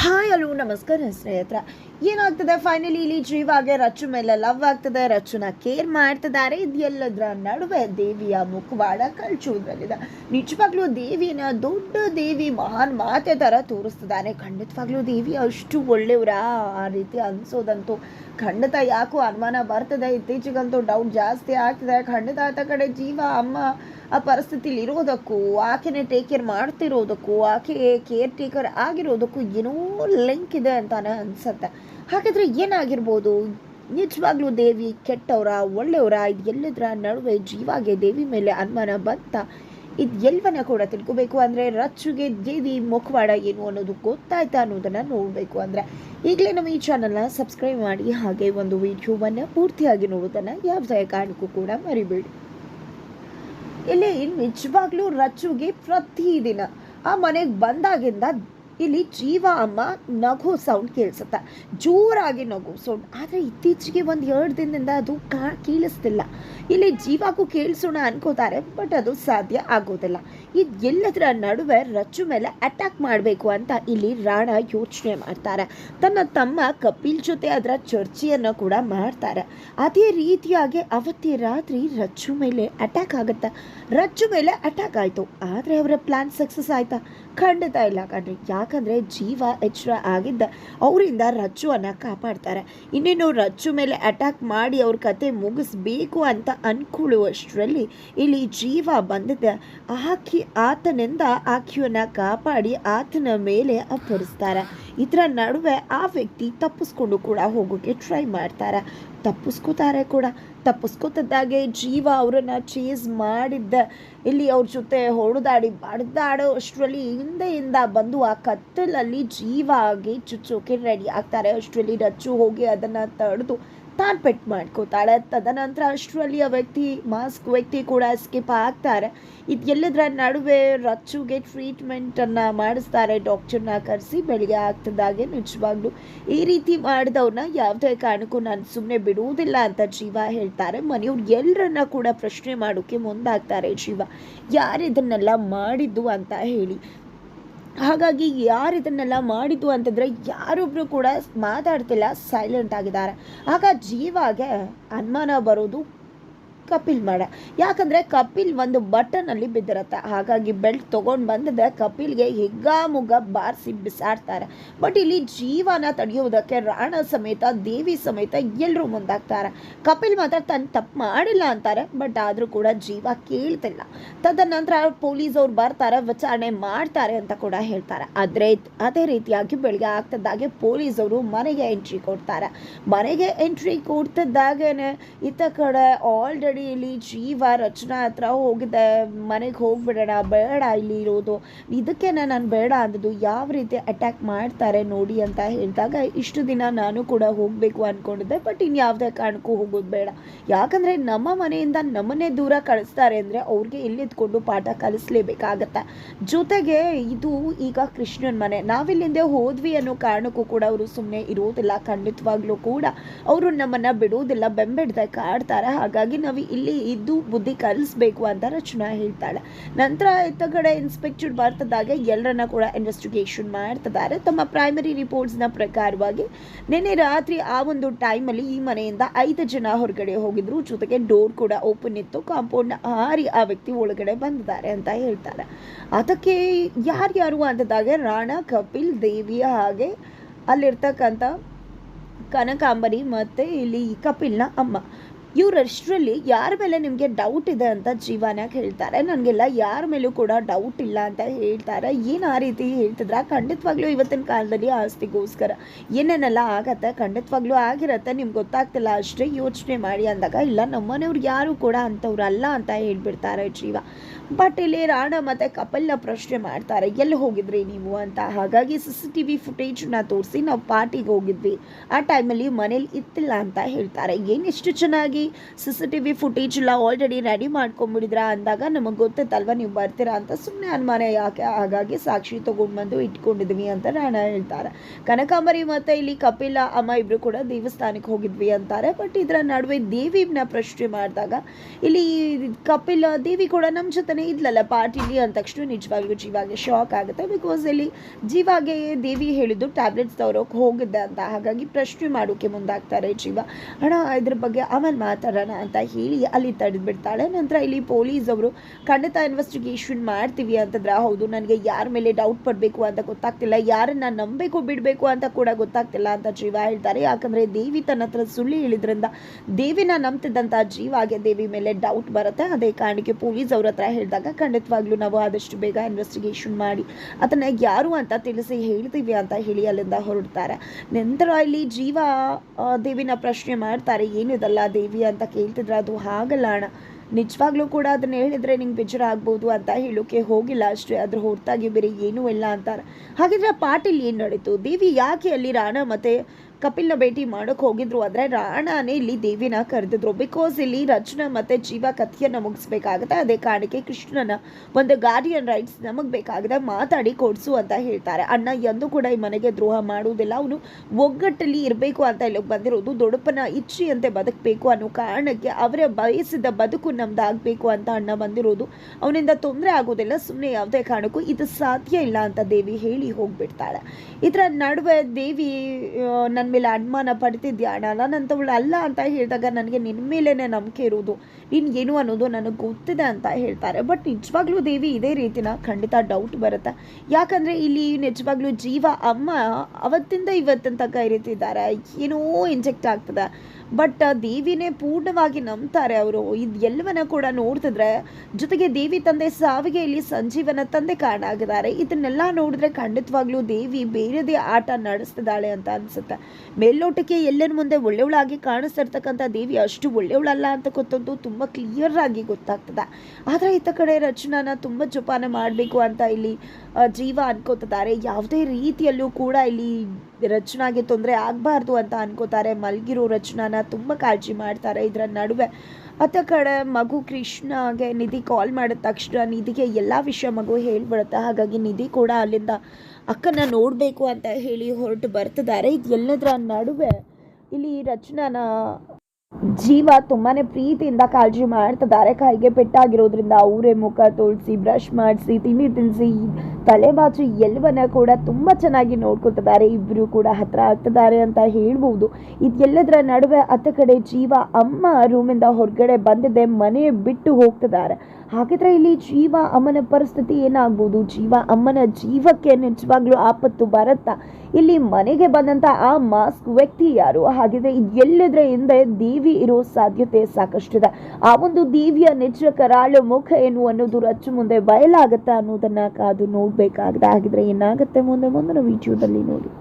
Hi hello ನಮಸ್ಕಾರ ಸ್ನೇಹಿತರ ಏನಾಗ್ತದೆ? ಫೈನಲಿ ಇಲ್ಲಿ ಜೀವಾಗೆ ರಚ್ಚು ಮೇಲೆ ಲವ್ ಆಗ್ತದೆ. ರಚುನ ಕೇರ್ ಮಾಡ್ತಿದ್ದಾರೆ. ಇದೆಲ್ಲದರ ನಡುವೆ ದೇವಿಯ ಮುಖವಾಡ ಕಳ್ಚುವುದರಲ್ಲಿದೆ ನಿಜವಾಗ್ಲೂ ದೇವಿನ ದೊಡ್ಡ ದೇವಿ ಮಹಾನ್ ಮಾತೆ ಥರ ತೋರಿಸ್ತಿದ್ದಾನೆ. ಖಂಡಿತವಾಗ್ಲೂ ದೇವಿ ಅಷ್ಟು ಒಳ್ಳೆಯವ್ರಾ? ಆ ರೀತಿ ಅನ್ಸೋದಂತೂ ಖಂಡಿತ ಯಾಕೋ ಅನುಮಾನ ಬರ್ತದೆ. ಇತ್ತೀಚೆಗಂತೂ ಡೌಟ್ ಜಾಸ್ತಿ ಆಗ್ತಿದೆ. ಖಂಡಿತ ಆತ ಕಡೆ ಜೀವ, ಅಮ್ಮ, ಆ ಪರಿಸ್ಥಿತಿಲಿ ಇರೋದಕ್ಕೂ, ಆಕೆನೇ ಟೇಕ್ ಕೇರ್ ಮಾಡ್ತಿರೋದಕ್ಕೂ, ಆಕೆ ಕೇರ್ ಟೇಕರ್ ಆಗಿರೋದಕ್ಕೂ ಏನೋ ಲಿಂಕ್ ಇದೆ ಅಂತಾನೆ ಅನ್ಸತ್ತೆ. ಹಾಗಾದ್ರೆ ಏನಾಗಿರ್ಬೋದು? ನಿಜವಾಗ್ಲೂ ದೇವಿ ಕೆಟ್ಟವರ, ಒಳ್ಳೆಯವರ, ಇದು ಎಲ್ಲದರ ನಡುವೆ ಜೀವಾಗೆ ದೇವಿ ಮೇಲೆ ಅನುಮಾನ ಬಂತ? ಇದು ಎಲ್ಲವನ್ನ ಕೂಡ ತಿಳ್ಕೊಬೇಕು ಅಂದರೆ ರಚ್ಚುಗೆ ದೇವಿ ಮುಖವಾಡ ಏನು ಅನ್ನೋದು ಗೊತ್ತಾಯ್ತಾ ಅನ್ನೋದನ್ನು ನೋಡಬೇಕು ಅಂದರೆ. ಈಗಲೇ ನಮ್ಮ ಈ ಚಾನಲ್ನ ಸಬ್ಸ್ಕ್ರೈಬ್ ಮಾಡಿ ಹಾಗೆ ಒಂದು ವಿಡಿಯೋವನ್ನು ಪೂರ್ತಿಯಾಗಿ ನೋಡೋದನ್ನು ಯಾವುದೇ ಕಾರಣಕ್ಕೂ ಕೂಡ ಮರಿಬೇಡಿ. ಇಲ್ಲಿ ನಿಜವಾಗ್ಲೂ ರಚ್ಚುಗೆ ಪ್ರತಿದಿನ ಆ ಮನೆಗೆ ಬಂದಾಗಿಂದ ಇಲ್ಲಿ ಜೀವ ಅಮ್ಮ ನಗು ಸೌಂಡ್ ಕೇಳಿಸುತ್ತೆ, ಜೋರಾಗಿ ನಗು ಸೌಂಡ್ ಆದರೆ ಇತ್ತೀಚೆಗೆ ಒಂದು ಎರಡು ದಿನದಿಂದ ಅದು ಕಾ ಕೇಳಿಸ್ತಿಲ್ಲ. ಇಲ್ಲಿ ಜೀವಾಗೂ ಕೇಳಿಸೋಣ ಅನ್ಕೋತಾರೆ ಬಟ್ ಅದು ಸಾಧ್ಯ ಆಗೋದಿಲ್ಲ. ಇದು ಎಲ್ಲದರ ನಡುವೆ ರಚ್ಚು ಮೇಲೆ ಅಟ್ಯಾಕ್ ಮಾಡಬೇಕು ಅಂತ ಇಲ್ಲಿ ರಾಣ ಯೋಚನೆ ಮಾಡ್ತಾರೆ. ತನ್ನ ತಮ್ಮ ಕಪಿಲ್ ಜೊತೆ ಅದರ ಚರ್ಚೆಯನ್ನು ಕೂಡ ಮಾಡ್ತಾರೆ. ಅದೇ ರೀತಿಯಾಗಿ ಅವತ್ತೇ ರಾತ್ರಿ ರಚ್ಚು ಮೇಲೆ ಅಟ್ಯಾಕ್ ಆಗುತ್ತೆ ರಚ್ಚು ಮೇಲೆ ಅಟ್ಯಾಕ್ ಆಯಿತು. ಆದರೆ ಅವರ ಪ್ಲ್ಯಾನ್ ಸಕ್ಸಸ್ ಆಯ್ತಾ? ಖಂಡಿತ ಇಲ್ಲ ಕಣ್ರಿ. ಯಾಕಂದರೆ ಜೀವ ಎಚ್ಚರ ಆಗಿದ್ದ ಅವರಿಂದ ರಚ್ಚುವನ್ನು ಕಾಪಾಡ್ತಾರೆ. ಇನ್ನೇನು ರಚ್ಚು ಮೇಲೆ ಅಟ್ಯಾಕ್ ಮಾಡಿ ಅವ್ರ ಕತೆ ಮುಗಿಸ್ಬೇಕು ಅಂತ ಅಂದ್ಕೊಳ್ಳುವಷ್ಟರಲ್ಲಿ ಇಲ್ಲಿ ಜೀವ ಬಂದಿದ್ದ ಆಕಿ ಆತನಿಂದ ಆಕಿಯನ್ನು ಕಾಪಾಡಿ ಆತನ ಮೇಲೆ ಅಪ್ಪರಿಸ್ತಾರೆ. ಇದರ ನಡುವೆ ಆ ವ್ಯಕ್ತಿ ತಪ್ಪಿಸ್ಕೊಂಡು ಕೂಡ ಹೋಗೋಕ್ಕೆ ಟ್ರೈ ಮಾಡ್ತಾರೆ. ತಪ್ಪಿಸ್ಕೋತಾರೆ ಕೂಡ. ತಪ್ಪಿಸ್ಕೊತಿದ್ದಾಗೆ ಜೀವ ಅವರನ್ನು ಚೇಸ್ ಮಾಡಿದ್ದ. ಇಲ್ಲಿ ಅವ್ರ ಜೊತೆ ಹೊಡೆದಾಡಿ ಬಡ್ದಾಡೋ ಅಷ್ಟರಲ್ಲಿ ಹಿಂದೆಯಿಂದ ಬಂದು ಆ ಕತ್ತಲಲ್ಲಿ ಜೀವ ಆಗಿ ಚುಚ್ಚೋಕೆ ರೆಡಿ ಆಗ್ತಾರೆ. ಅಷ್ಟರಲ್ಲಿ ರಚ್ಚು ಹೋಗಿ ಅದನ್ನು ತಡೆದು ತಾನು ಪೆಟ್ ಮಾಡ್ಕೋತಾಳೆ. ತದನಂತರ ಅಷ್ಟರಲ್ಲಿ ಆ ವ್ಯಕ್ತಿ, ಮಾಸ್ಕ್ ವ್ಯಕ್ತಿ ಕೂಡ ಸ್ಕಿಪ್ ಆಗ್ತಾರೆ. ಇದು ಎಲ್ಲದರ ನಡುವೆ ರಚ್ಚುಗೆ ಟ್ರೀಟ್ಮೆಂಟನ್ನು ಮಾಡಿಸ್ತಾರೆ. ಡಾಕ್ಟರ್ನ ಕರೆಸಿ ಬೆಳಿಗ್ಗೆ ಆಗ್ತದಾಗೆ ನಿಜವಾಗ್ಲೂ ಈ ರೀತಿ ಮಾಡಿದವ್ರನ್ನ ಯಾವುದೇ ಕಾರಣಕ್ಕೂ ನಾನು ಸುಮ್ಮನೆ ಬಿಡುವುದಿಲ್ಲ ಅಂತ ಜೀವ ಹೇಳ್ತಾರೆ. ಮನೆಯವ್ರು ಎಲ್ಲರನ್ನ ಕೂಡ ಪ್ರಶ್ನೆ ಮಾಡೋಕ್ಕೆ ಮುಂದಾಗ್ತಾರೆ ಜೀವ. ಯಾರು ಇದನ್ನೆಲ್ಲ ಮಾಡಿದ್ದು ಅಂತ ಹೇಳಿ. ಹಾಗಾಗಿ ಯಾರು ಇದನ್ನೆಲ್ಲ ಮಾಡಿದ್ದು ಅಂತಂದರೆ ಯಾರೊಬ್ಬರು ಕೂಡ ಮಾತಾಡ್ತಿಲ್ಲ ಸೈಲೆಂಟ್ ಆಗಿದ್ದಾರೆ. ಆಗ ಜೀವಾಗೆ ಅನುಮಾನ ಬರೋದು ಕಪಿಲ್ ಮಾಡ. ಯಾಕಂದ್ರೆ ಕಪಿಲ್ ಒಂದು ಬಟನಲ್ಲಿ ಬಿದ್ದಿರತ್ತೆ. ಹಾಗಾಗಿ ಬೆಲ್ಟ್ ತೊಗೊಂಡು ಬಂದದ ಕಪಿಲ್ಗೆ ಹಿಗ್ಗಾಮುಗ್ಗ ಬಾರಿಸಿ ಬಿಸಾಡ್ತಾರೆ. ಬಟ್ ಇಲ್ಲಿ ಜೀವನ ತಡೆಯುವುದಕ್ಕೆ ರಾಣ ಸಮೇತ, ದೇವಿ ಸಮೇತ ಎಲ್ಲರೂ ಮುಂದಾಗ್ತಾರೆ. ಕಪಿಲ್ ಮಾತ್ರ ತನ್ನ ತಪ್ಪು ಮಾಡಿಲ್ಲ ಅಂತಾರೆ, ಬಟ್ ಆದರೂ ಕೂಡ ಜೀವ ಕೇಳ್ತಿಲ್ಲ. ತದನಂತರ ಪೊಲೀಸ್ ಅವ್ರು ಬರ್ತಾರೆ, ವಿಚಾರಣೆ ಮಾಡ್ತಾರೆ ಅಂತ ಕೂಡ ಹೇಳ್ತಾರೆ. ಆದರೆ ಅದೇ ರೀತಿಯಾಗಿ ಬೆಳಗ್ಗೆ ಆಗ್ತದಾಗೆ ಪೊಲೀಸ್ ಅವರು ಮನೆಗೆ ಎಂಟ್ರಿ ಕೊಡ್ತಾರೆ. ಮನೆಗೆ ಎಂಟ್ರಿ ಕೊಡ್ತಿದ್ದಾಗೇನೆ ಇತ್ತ ಕಡೆ ಆಲ್ರೆಡಿ ಇಲ್ಲಿ ಜೀವ ರಚನಾ ಹತ್ರ ಹೋಗಿದೆ, ಮನೆಗೆ ಹೋಗ್ಬಿಡೋಣ, ಬೇಡ ಇಲ್ಲಿ ಇರೋದು. ಇದಕ್ಕೆ ನಾನು ಬೇಡ ಅಂದದ್ದು, ಯಾವ ರೀತಿ ಅಟ್ಯಾಕ್ ಮಾಡ್ತಾರೆ ನೋಡಿ ಅಂತ ಹೇಳಿದಾಗ, ಇಷ್ಟು ದಿನ ನಾನು ಕೂಡ ಹೋಗಬೇಕು ಅಂದ್ಕೊಂಡಿದ್ದೆ ಬಟ್ ಇನ್ನು ಯಾವುದೇ ಕಾರಣಕ್ಕೂ ಹೋಗೋದು ಬೇಡ. ಯಾಕಂದರೆ ನಮ್ಮ ಮನೆಯಿಂದ ನಮ್ಮನ್ನೇ ದೂರ ಕಳಿಸ್ತಾರೆ ಅಂದರೆ ಅವ್ರಿಗೆ ಇಲ್ಲಿದ್ಕೊಂಡು ಪಾಠ ಕಲಿಸ್ಲೇಬೇಕಾಗತ್ತೆ. ಜೊತೆಗೆ ಇದು ಈಗ ಕೃಷ್ಣನ ಮನೆ. ನಾವಿಲ್ಲಿಂದ ಹೋದ್ವಿ ಅನ್ನೋ ಕಾರಣಕ್ಕೂ ಕೂಡ ಅವರು ಸುಮ್ಮನೆ ಇರೋದಿಲ್ಲ, ಖಂಡಿತವಾಗ್ಲೂ ಕೂಡ. ಅವರು ನಮ್ಮನ್ನು ಬಿಡೋದಿಲ್ಲ, ಬೆಂಬಿಡ್ದೆ ಕಾಡ್ತಾರೆ. ಹಾಗಾಗಿ ನಾವು ಇಲ್ಲಿ ಇದ್ದು ಬುದ್ಧಿ ಕಲಿಸ್ಬೇಕು ಅಂತ ರಚನಾ ಹೇಳ್ತಾಳೆ. ನಂತರ ಇತ್ತ ಕಡೆ ಇನ್ಸ್ಪೆಕ್ಟರ್ ಬರ್ತದಾಗ ಎಲ್ಲರನ್ನ ಕೂಡ ಇನ್ವೆಸ್ಟಿಗೇಷನ್ ಮಾಡ್ತಿದ್ದಾರೆ ತಮ್ಮ ಪ್ರೈಮರಿ ರಿಪೋರ್ಟ್ಸ್ನ ಪ್ರಕಾರವಾಗಿ ನಿನ್ನೆ ರಾತ್ರಿ ಆ ಒಂದು ಟೈಮಲ್ಲಿ ಈ ಮನೆಯಿಂದ ಐದು ಜನ ಹೊರಗಡೆ ಹೋಗಿದ್ರು. ಜೊತೆಗೆ ಡೋರ್ ಕೂಡ ಓಪನ್ ಇತ್ತು. ಕಾಂಪೌಂಡ್ ಹಾರಿ ಆ ವ್ಯಕ್ತಿ ಒಳಗಡೆ ಬಂದಿದ್ದಾರೆ ಅಂತ ಹೇಳ್ತಾರೆ ಅದಕ್ಕೆ ಯಾರ್ಯಾರು ಅಂತದಾಗ ರಾಣಾ, ಕಪಿಲ್, ದೇವಿ ಹಾಗೆ ಅಲ್ಲಿರ್ತಕ್ಕಂಥ ಕನಕಾಂಬರಿ ಮತ್ತು ಇಲ್ಲಿ ಕಪಿಲ್ನ ಅಮ್ಮ. ಇವರಷ್ಟರಲ್ಲಿ ಯಾರ ಮೇಲೆ ನಿಮಗೆ ಡೌಟ್ ಇದೆ ಅಂತ ಜೀವನಾಗ ಹೇಳ್ತಾರೆ? ನನಗೆಲ್ಲ ಯಾರ ಮೇಲೂ ಕೂಡ ಡೌಟ್ ಇಲ್ಲ ಅಂತ ಹೇಳ್ತಾರೆ. ಏನು ಆ ರೀತಿ ಹೇಳ್ತಿದ್ರೆ? ಖಂಡಿತವಾಗ್ಲೂ ಇವತ್ತಿನ ಕಾಲದಲ್ಲಿ ಆಸ್ತಿಗೋಸ್ಕರ ಏನೇನೆಲ್ಲ ಆಗತ್ತೆ, ಖಂಡಿತವಾಗ್ಲೂ ಆಗಿರತ್ತೆ, ನಿಮ್ಗೆ ಗೊತ್ತಾಗ್ತಿಲ್ಲ, ಅಷ್ಟೇ ಯೋಚನೆ ಮಾಡಿ ಅಂದಾಗ, ಇಲ್ಲ, ನಮ್ಮನೆಯವ್ರು ಯಾರು ಕೂಡ ಅಂಥವ್ರು ಅಲ್ಲ ಅಂತ ಹೇಳ್ಬಿಡ್ತಾರೆ ಜೀವ. ಬಟ್ ಇಲ್ಲಿ ರಾಣ ಮತ್ತು ಕಪಲ್ನ ಪ್ರಶ್ನೆ ಮಾಡ್ತಾರೆ, ಎಲ್ಲಿ ಹೋಗಿದ್ರಿ ನೀವು ಅಂತ? ಹಾಗಾಗಿ ಸಿ ಸಿ ಟಿ ವಿ ಫುಟೇಜ್ನ ತೋರಿಸಿ ನಾವು ಪಾರ್ಟಿಗೆ ಹೋಗಿದ್ವಿ. ಆ ಟೈಮಲ್ಲಿ ಮನೇಲಿ ಇತ್ತಿಲ್ಲ ಅಂತ ಹೇಳ್ತಾರೆ. ಏನಿಷ್ಟು ಚೆನ್ನಾಗಿ C C T V footage ಎಲ್ಲ ಆಲ್ರೆಡಿ ರೆಡಿ ಮಾಡ್ಕೊಂಡ್ಬಿಡಿದ್ರಾ ಅಂದಾಗ ನಮಗೆ ಗೊತ್ತೈತಲ್ವ ನೀವು ಬರ್ತೀರಾ ಅಂತ? ಸುಮ್ಮನೆ ಅನುಮಾನ ಯಾಕೆ? ಹಾಗಾಗಿ ಸಾಕ್ಷಿ ತೊಗೊಂಡು ಬಂದು ಇಟ್ಕೊಂಡಿದ್ವಿ ಅಂತ ರಾಣ ಹೇಳ್ತಾರೆ. ಕನಕಾಂಬರಿ ಮತ್ತು ಇಲ್ಲಿ ಕಪಿಲ, ಅಮ್ಮ ಇಬ್ಬರು ಕೂಡ ದೇವಸ್ಥಾನಕ್ಕೆ ಹೋಗಿದ್ವಿ ಅಂತಾರೆ. ಬಟ್ ಇದರ ನಡುವೆ ದೇವಿನ ಪ್ರಶ್ನೆ ಮಾಡಿದಾಗ ಇಲ್ಲಿ ಕಪಿಲ, ದೇವಿ ಕೂಡ ನಮ್ಮ ಜೊತೆನೇ ಇದ್ಲಲ್ಲ? ಪಾರ್ಟಿಲಿ ಅಂದ ತಕ್ಷಣ ನಿಜವಾಗ್ಲೂ ಜೀವಾಗೆ ಶಾಕ್ ಆಗುತ್ತೆ. ಬಿಕಾಸ್ ಇಲ್ಲಿ ಜೀವಾಗೆ ದೇವಿ ಹೇಳಿದ್ದು ಟ್ಯಾಬ್ಲೆಟ್ಸ್ ತವರೋಕೆ ಹೋಗಿದ್ದೆ ಅಂತ. ಹಾಗಾಗಿ ಪ್ರಶ್ನೆ ಮಾಡೋಕೆ ಮುಂದಾಗ್ತಾರೆ ಜೀವ. ಹಣ ಇದ್ರ ಬಗ್ಗೆ ಆಮೇಲೆ ಮಾತಾಡೋಣ ಅಂತ ಹೇಳಿ ಅಲ್ಲಿ ತಡೆದ್ಬಿಡ್ತಾಳೆ. ನಂತರ ಇಲ್ಲಿ ಪೊಲೀಸ್ ಅವರು, ಖಂಡಿತ ಇನ್ವೆಸ್ಟಿಗೇಷನ್ ಮಾಡ್ತೀವಿ ಅಂತಂದ್ರೆ, ಹೌದು, ನನಗೆ ಯಾರ ಮೇಲೆ ಡೌಟ್ ಪಡಬೇಕು ಅಂತ ಗೊತ್ತಾಗ್ತಿಲ್ಲ, ಯಾರನ್ನ ನಂಬಬೇಕು, ಬಿಡಬೇಕು ಅಂತ ಕೂಡ ಗೊತ್ತಾಗ್ತಿಲ್ಲ ಅಂತ ಜೀವ ಹೇಳ್ತಾರೆ. ಯಾಕಂದ್ರೆ ದೇವಿ ತನ್ನ ಹತ್ರ ಸುಳ್ಳು ಹೇಳಿದ್ರಿಂದ, ದೇವಿನ ನಂಬ್ತಿದ್ದಂಥ ಜೀವಾಗೆ ದೇವಿ ಮೇಲೆ ಡೌಟ್ ಬರುತ್ತೆ. ಅದೇ ಕಾರಣಕ್ಕೆ ಪೊಲೀಸ್ ಅವ್ರ ಹತ್ರ ಹೇಳಿದಾಗ, ಖಂಡಿತವಾಗ್ಲೂ ನಾವು ಆದಷ್ಟು ಬೇಗ ಇನ್ವೆಸ್ಟಿಗೇಷನ್ ಮಾಡಿ, ಅದನ್ನ ಯಾರು ಅಂತ ತಿಳಿಸಿ ಹೇಳ್ತೀವಿ ಅಂತ ಹೇಳಿ ಅಲ್ಲಿಂದ ಹೊರಡ್ತಾರೆ. ನಂತರ ಇಲ್ಲಿ ಜೀವ ದೇವಿನ ಪ್ರಶ್ನೆ ಮಾಡ್ತಾರೆ, ಏನಿದಲ್ಲ ದೇವಿ ಅಂತ ಕೇಳ್ತಿದ್ರೆ ಅದು ಹಾಗಲ್ಲ ಅಣ್ಣ. ನಿಜವಾಗ್ಲೂ ಕೂಡ ಅದನ್ನ ಹೇಳಿದ್ರೆ ನಿಂಗೆ ಬೇಜಾರು ಆಗ್ಬೋದು ಅಂತ ಹೇಳೋಕೆ ಹೋಗಿಲ್ಲ ಅಷ್ಟೇ. ಅದ್ರ ಹೊರತಾಗಿ ಬೇರೆ ಏನೂ ಇಲ್ಲ ಅಂತಾರೆ. ಹಾಗಿದ್ರೆ ಆ ಪಾಟೀಲ್ ಏನು ನಡೀತು? ದೇವಿ ಯಾಕೆ ಅಲ್ಲಿ ರಾಣ ಮತ್ತೆ ಕಪಿಲ್ನ ಭೇಟಿ ಮಾಡೋಕೆ ಹೋಗಿದ್ರು, ಆದರೆ ರಾಣಾನೇ ಇಲ್ಲಿ ದೇವಿನ ಕರೆದಿದ್ರು. ಬಿಕಾಸ್ ಇಲ್ಲಿ ರಚನಾ ಮತ್ತು ಜೀವ ಕಥೆಯನ್ನು ಮುಗಿಸ್ಬೇಕಾಗುತ್ತೆ, ಅದೇ ಕಾರಣಕ್ಕೆ ಕೃಷ್ಣನ ಒಂದು ಗಾರ್ಡಿಯನ್ ರೈಟ್ಸ್ ನಮಗೆ ಬೇಕಾಗಿದೆ ಮಾತಾಡಿ ಕೊಡಿಸು ಅಂತ ಹೇಳ್ತಾರೆ. ಅಣ್ಣ ಎಂದು ಕೂಡ ಈ ಮನೆಗೆ ದ್ರೋಹ ಮಾಡುವುದಿಲ್ಲ, ಅವನು ಒಗ್ಗಟ್ಟಲ್ಲಿ ಇರಬೇಕು ಅಂತ ಇಲ್ಲಿಗೆ ಬಂದಿರೋದು, ದೊಡ್ಡಪ್ಪನ ಇಚ್ಛೆಯಂತೆ ಬದುಕಬೇಕು ಅನ್ನೋ ಕಾರಣಕ್ಕೆ ಅವರ ಬಯಸಿದ ಬದುಕು ನಮ್ದಾಗಬೇಕು ಅಂತ ಅಣ್ಣ ಬಂದಿರೋದು. ಅವನಿಂದ ತೊಂದರೆ ಆಗೋದಿಲ್ಲ ಸುಮ್ಮನೆ ಯಾವುದೇ ಕಾರಣಕ್ಕೂ ಇದು ಸಾಧ್ಯ ಇಲ್ಲ ಅಂತ ದೇವಿ ಹೇಳಿ ಹೋಗ್ಬಿಡ್ತಾಳೆ. ಇದರ ನಡುವೆ ದೇವಿ ನನ್ನ ಮೇಲೆ ಅನುಮಾನ ಪಡ್ತಿದ್ಯಾ? ಅಣ್ಣ ನಾನಂತವಳು ಅಲ್ಲ ಅಂತ ಹೇಳಿದಾಗ ನನಗೆ ನಿನ್ನ ಮೇಲೇ ನಂಬಿಕೆ ಇರೋದು ನೀನು ಏನು ಅನ್ನೋದು ನನಗೆ ಗೊತ್ತಿದೆ ಅಂತ ಹೇಳ್ತಾರೆ. ಬಟ್ ನಿಜವಾಗ್ಲೂ ದೇವಿ ಇದೇ ರೀತಿನ ಖಂಡಿತ ಡೌಟ್ ಬರುತ್ತೆ. ಯಾಕಂದರೆ ಇಲ್ಲಿ ನಿಜವಾಗ್ಲೂ ಜೀವ, ಅಮ್ಮ ಅವತ್ತಿಂದ ಇವತ್ತಿನ ತನಕ ಇರಿತಿದ್ದಾರೆ ಏನೋ ಇಂಜೆಕ್ಟ್ ಆಗ್ತದೆ. ಬಟ್ ದೇವಿನೇ ಪೂರ್ಣವಾಗಿ ನಂಬ್ತಾರೆ ಅವರು. ಇದು ಎಲ್ಲವನ್ನ ಕೂಡ ನೋಡ್ತಿದ್ರೆ ಜೊತೆಗೆ ದೇವಿ ತಂದೆ ಸಾವಿಗೆ ಇಲ್ಲಿ ಸಂಜೀವನ ತಂದೆ ಕಾರಣ ಆಗಿದ್ದಾರೆ. ಇದನ್ನೆಲ್ಲ ನೋಡಿದ್ರೆ ಖಂಡಿತವಾಗ್ಲೂ ದೇವಿ ಬೇರೆದೇ ಆಟ ನಡೆಸ್ತಿದ್ದಾಳೆ ಅಂತ ಅನ್ಸುತ್ತೆ. ಮೇಲ್ನೋಟಕ್ಕೆ ಎಲ್ಲರ ಮುಂದೆ ಒಳ್ಳೆಯವಳಾಗಿ ಕಾಣಿಸ್ತಿರ್ತಕ್ಕಂಥ ದೇವಿ ಅಷ್ಟು ಒಳ್ಳೆಯವಳಲ್ಲ ಅಂತ ಗೊತ್ತಂತೂ ತುಂಬ ಕ್ಲಿಯರ್ ಆಗಿ ಗೊತ್ತಾಗ್ತದೆ. ಆದರೆ ಈತ ಕಡೆ ರಚನಾನ ತುಂಬ ಜೋಪಾನ ಮಾಡಬೇಕು ಅಂತ ಇಲ್ಲಿ ಜೀವ ಅನ್ಕೋತಿದ್ದಾರೆ. ಯಾವುದೇ ರೀತಿಯಲ್ಲೂ ಕೂಡ ಇಲ್ಲಿ ರಚನಾಗೆ ತೊಂದರೆ ಆಗಬಾರ್ದು ಅಂತ ಅನ್ಕೋತಾರೆ. ಮಲಗಿರೋ ರಚನಾನ ತುಂಬ ಕಾಳಜಿ ಮಾಡ್ತಾರೆ. ಇದರ ನಡುವೆ ಅತ್ತ ಕಡೆ ಮಗು ಕೃಷ್ಣಗೆ ನಿಧಿ ಕಾಲ್ ಮಾಡಿದ ತಕ್ಷಣ ನಿಧಿಗೆ ಎಲ್ಲ ವಿಷಯ ಮಗು ಹೇಳ್ಬಿಡುತ್ತೆ. ಹಾಗಾಗಿ ನಿಧಿ ಕೂಡ ಅಲ್ಲಿಂದ ಅಕ್ಕನ ನೋಡಬೇಕು ಅಂತ ಹೇಳಿ ಹೊರಟು ಬರ್ತಿದ್ದಾರೆ. ಇದು ಎಲ್ಲದರ ನಡುವೆ ಇಲ್ಲಿ ರಚನಾನ ಜೀವ ತುಂಬಾನೇ ಪ್ರೀತಿಯಿಂದ ಕಾಳಜಿ ಮಾಡ್ತಿದ್ದಾರೆ. ಕೈಗೆ ಪೆಟ್ಟಾಗಿರೋದ್ರಿಂದ ಅವರೇ ಮುಖ ತೋಳಿಸಿ ಬ್ರಷ್ ಮಾಡಿಸಿ, ತಿಂಡಿ ತಿನ್ನಿಸಿ ತಲೆ ಬಾಚು ಎಲ್ಲವನ್ನ ಕೂಡ ತುಂಬ ಚೆನ್ನಾಗಿ ನೋಡ್ಕೊತಿದ್ದಾರೆ. ಇಬ್ಬರು ಕೂಡ ಹತ್ರ ಆಗ್ತಿದ್ದಾರೆ ಅಂತ ಹೇಳ್ಬೋದು. ಇದೆಲ್ಲದರ ನಡುವೆ ಅತ್ತ ಕಡೆ ಜೀವ ಅಮ್ಮ ರೂಮಿಂದ ಹೊರಗಡೆ ಬಂದಿದೆ ಮನೆ ಬಿಟ್ಟು ಹೋಗ್ತಿದ್ದಾರೆ. ಹಾಗಿದ್ರೆ ಇಲ್ಲಿ ಜೀವ ಅಮ್ಮನ ಪರಿಸ್ಥಿತಿ ಏನಾಗ್ಬೋದು? ಜೀವ ಅಮ್ಮನ ಜೀವಕ್ಕೆ ನಿಜವಾಗ್ಲೂ ಆಪತ್ತು ಬರುತ್ತಾ? ಇಲ್ಲಿ ಮನೆಗೆ ಬಂದಂತ ಆ ಮಾಸ್ಕ್ ವ್ಯಕ್ತಿ ಯಾರು? ಹಾಗಿದ್ರೆ ಎಲ್ಲದ್ರ ಹಿಂದೆ ದೇವಿ ಇರೋ ಸಾಧ್ಯತೆ ಸಾಕಷ್ಟು ಇದೆ ಆ ಒಂದು ದೇವಿಯ ನಿಜ ಕರಾಳು ಮುಖ ಏನು ಅನ್ನೋದು ರಚ್ಚು ಮುಂದೆ ಬಯಲಾಗತ್ತಾ ಅನ್ನೋದನ್ನ ಕಾದು ನೋಡ್ಬೇಕಾಗಿದೆ. ಹಾಗಿದ್ರೆ ಏನಾಗುತ್ತೆ ಮುಂದೆ ಮುಂದಿನ ವಿಡಿಯೋದಲ್ಲಿ ನೋಡಿ.